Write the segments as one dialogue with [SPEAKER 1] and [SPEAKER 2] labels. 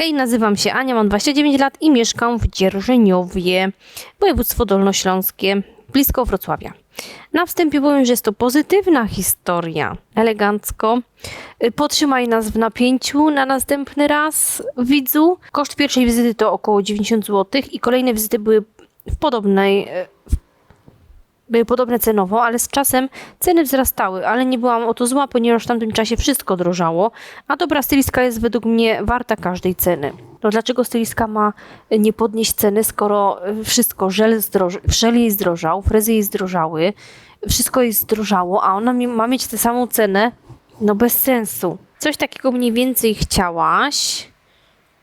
[SPEAKER 1] Hej, nazywam się Ania, mam 29 lat i mieszkam w Dzierżoniowie, województwo dolnośląskie, blisko Wrocławia. Na wstępie powiem, że jest to pozytywna historia, elegancko. Y, Potrzymaj nas w napięciu na następny raz, widzu. Koszt pierwszej wizyty to około 90 zł i kolejne wizyty były w podobnej, y, były podobne cenowo, ale z czasem ceny wzrastały, ale nie byłam o to zła, ponieważ w tamtym czasie wszystko drożało, a dobra stylistka jest według mnie warta każdej ceny. No dlaczego stylistka ma nie podnieść ceny, skoro wszystko, żel, zdroż, żel jej zdrożał, frezy jej zdrożały, wszystko jej zdrożało, a ona ma mieć tę samą cenę? No bez sensu. Coś takiego mniej więcej chciałaś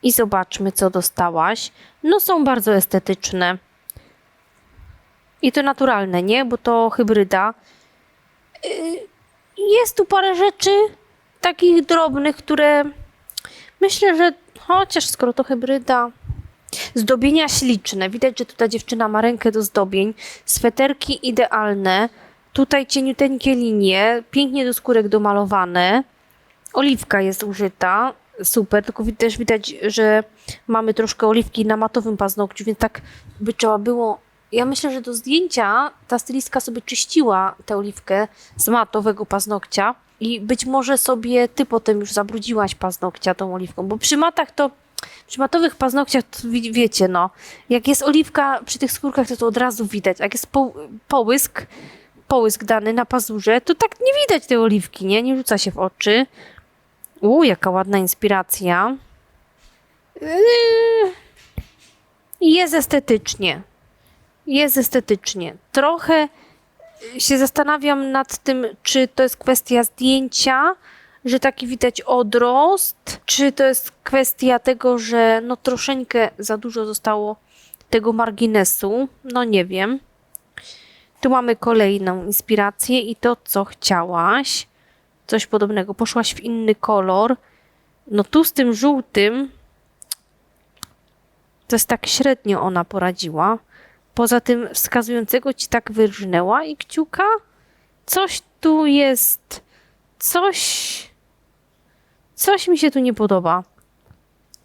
[SPEAKER 1] i zobaczmy, co dostałaś. No są bardzo estetyczne. I to naturalne, nie? Bo to hybryda. Yy, Jest tu parę rzeczy takich drobnych, które myślę, że chociaż skoro to hybryda. Zdobienia śliczne. Widać, że tutaj dziewczyna ma rękę do zdobień. Sweterki idealne. Tutaj cieniuteńkie linie. Pięknie do skórek domalowane. Oliwka jest użyta. Super, tylko też widać, że mamy troszkę oliwki na matowym paznokciu, więc tak by trzeba było. Ja myślę, że do zdjęcia ta stylistka sobie czyściła tę oliwkę z matowego paznokcia i być może sobie ty potem już zabrudziłaś paznokcia tą oliwką, bo przy matach to przy matowych paznokciach wiecie, no, jak jest oliwka przy tych skórkach, to to od razu widać. Jak jest po, połysk, połysk dany na pazurze, to tak nie widać tej oliwki, nie? Nie rzuca się w oczy. U, jaka ładna inspiracja. Yy, Jest estetycznie. Jest estetycznie. Trochę się zastanawiam nad tym, czy to jest kwestia zdjęcia, że taki widać odrost, czy to jest kwestia tego, że no troszeczkę za dużo zostało tego marginesu. No nie wiem. Tu mamy kolejną inspirację i to, co chciałaś. Coś podobnego. Poszłaś w inny kolor. No tu z tym żółtym to jest tak średnio ona poradziła. Poza tym wskazującego ci tak wyrżnęła i kciuka. Coś tu jest. Coś. Coś mi się tu nie podoba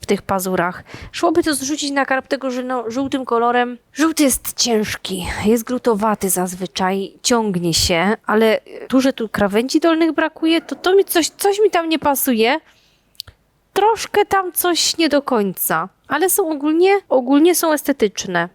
[SPEAKER 1] w tych pazurach. Szłoby to zrzucić na karp tego, żółtym kolorem. Żółty jest ciężki, jest glutowaty zazwyczaj, ciągnie się, ale tu, że tu krawędzi dolnych brakuje, to, to mi coś, coś mi tam nie pasuje. Troszkę tam coś nie do końca, ale są ogólnie, ogólnie są estetyczne.